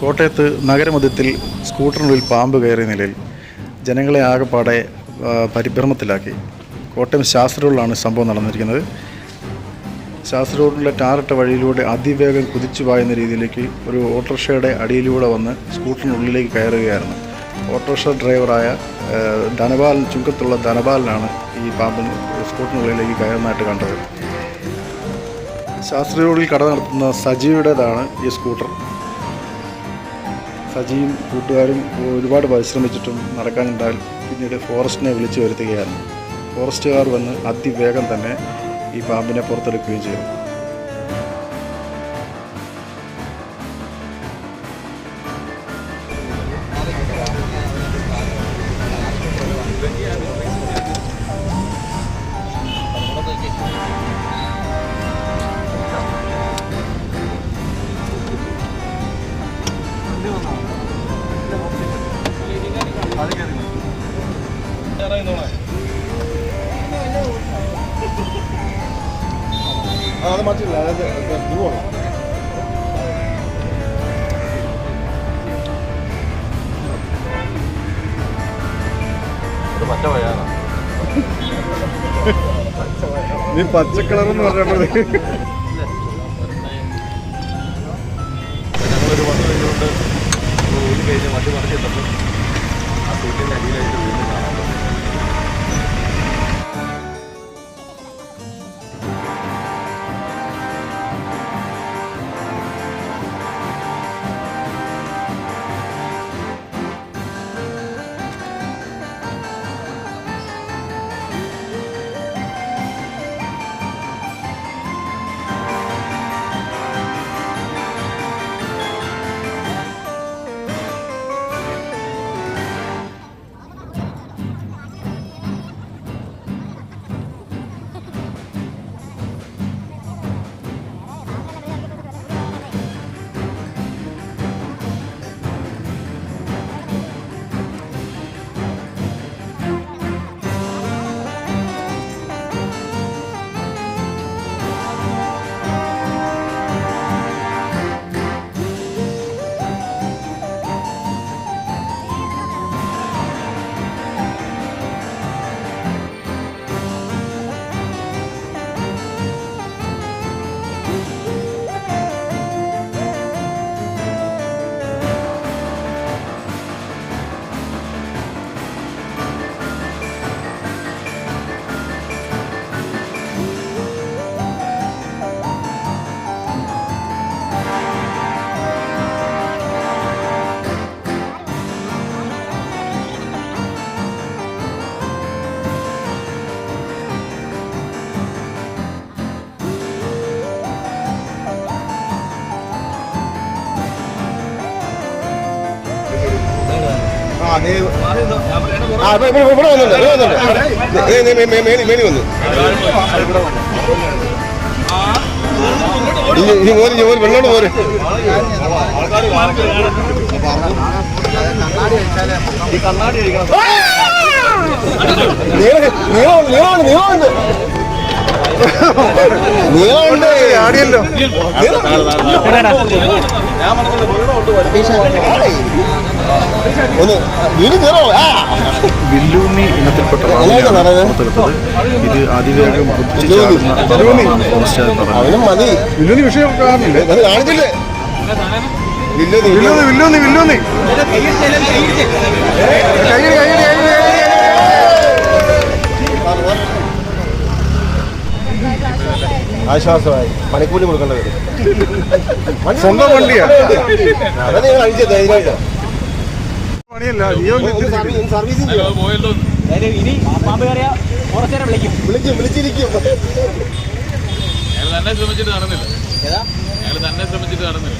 കോട്ടയത്ത് നഗരമധ്യത്തിൽ സ്കൂട്ടറിനുള്ളിൽ പാമ്പ് കയറിയ നിലയിൽ ജനങ്ങളെ ആകെപ്പാടെ പരിഭ്രമത്തിലാക്കി. കോട്ടയം ശാസ്ത്ര റോഡിലാണ് സംഭവം നടന്നിരിക്കുന്നത്. ശാസ്ത്ര റോഡിലെ ടാറിട്ട വഴിയിലൂടെ അതിവേഗം കുതിച്ചു പായുന്ന രീതിയിലേക്ക് ഒരു ഓട്ടോറിക്ഷയുടെ അടിയിലൂടെ വന്ന് സ്കൂട്ടറിനുള്ളിലേക്ക് കയറുകയായിരുന്നു. ഓട്ടോറിക്ഷ ഡ്രൈവറായ ധനപാൽ ചുങ്കത്തുള്ള ധനപാലിനാണ് ഈ പാമ്പിന് സ്കൂട്ടറിനുള്ളിലേക്ക് കയറുന്നതായിട്ട് കണ്ടത്. ശാസ്ത്രീയ റോഡിൽ കട നടത്തുന്ന സജീവയുടേതാണ് ഈ സ്കൂട്ടർ. സജിയും കൂട്ടുകാരും ഒരുപാട് പരിശ്രമിച്ചിട്ടും നടക്കാനുണ്ടായാൽ പിന്നീട് ഫോറസ്റ്റിനെ വിളിച്ചു വരുത്തുകയായിരുന്നു. ഫോറസ്റ്റുകാർ വന്ന് അതിവേഗം തന്നെ ഈ പാമ്പിനെ പുറത്തെടുക്കുകയും ചെയ്തു. അത് മാറ്റില്ല അതായത് ഇത് നീ പച്ചക്കളർ എന്ന് പറഞ്ഞപ്പോഴേ ഞങ്ങളൊരു പത്ത് കഴിഞ്ഞുകൊണ്ട് ഒരു കഴിഞ്ഞ് വണ്ടി മറിച്ചിട്ടപ്പോൾ നീ ആ ഇവിടെ ഇവിടെ വന്നുണ്ട് ഇവിടെ വന്നുണ്ട് നീ നീ മേ- മേ- മേനി മേനി വന്നു ഇനി മോര് ഇനി മോര് വെള്ളോട് പോര് നീളം നീളമുണ്ട് നീളമുണ്ട് നീളമുണ്ട്. ആടിയല്ലോ ഒന്ന് വീട് വില്ലൂന്നി ഇനത്തിൽപ്പെട്ട ഇത് അതിവേഗം അവനും മതി. വിഷയം അത് കാണിച്ചില്ലേ? വില്ലൂന്നി വില്ലൂന്നി. ആശ്വാസമായി. പണിക്കൂലി കൊടുക്കേണ്ടി വരും സ്വന്തം വണ്ടിയാ? അതെ നിങ്ങൾ ധൈര്യമായിട്ട്. പണിയല്ല ചെയ്യണം. ഇനി കുറച്ചേരം വിളിക്കും. വിളിക്കും വിളിച്ചിരിക്കും. തന്നെ ശ്രമിച്ചിട്ട് നടന്നില്ല. തന്നെ ശ്രമിച്ചിട്ട് നടന്നില്ല.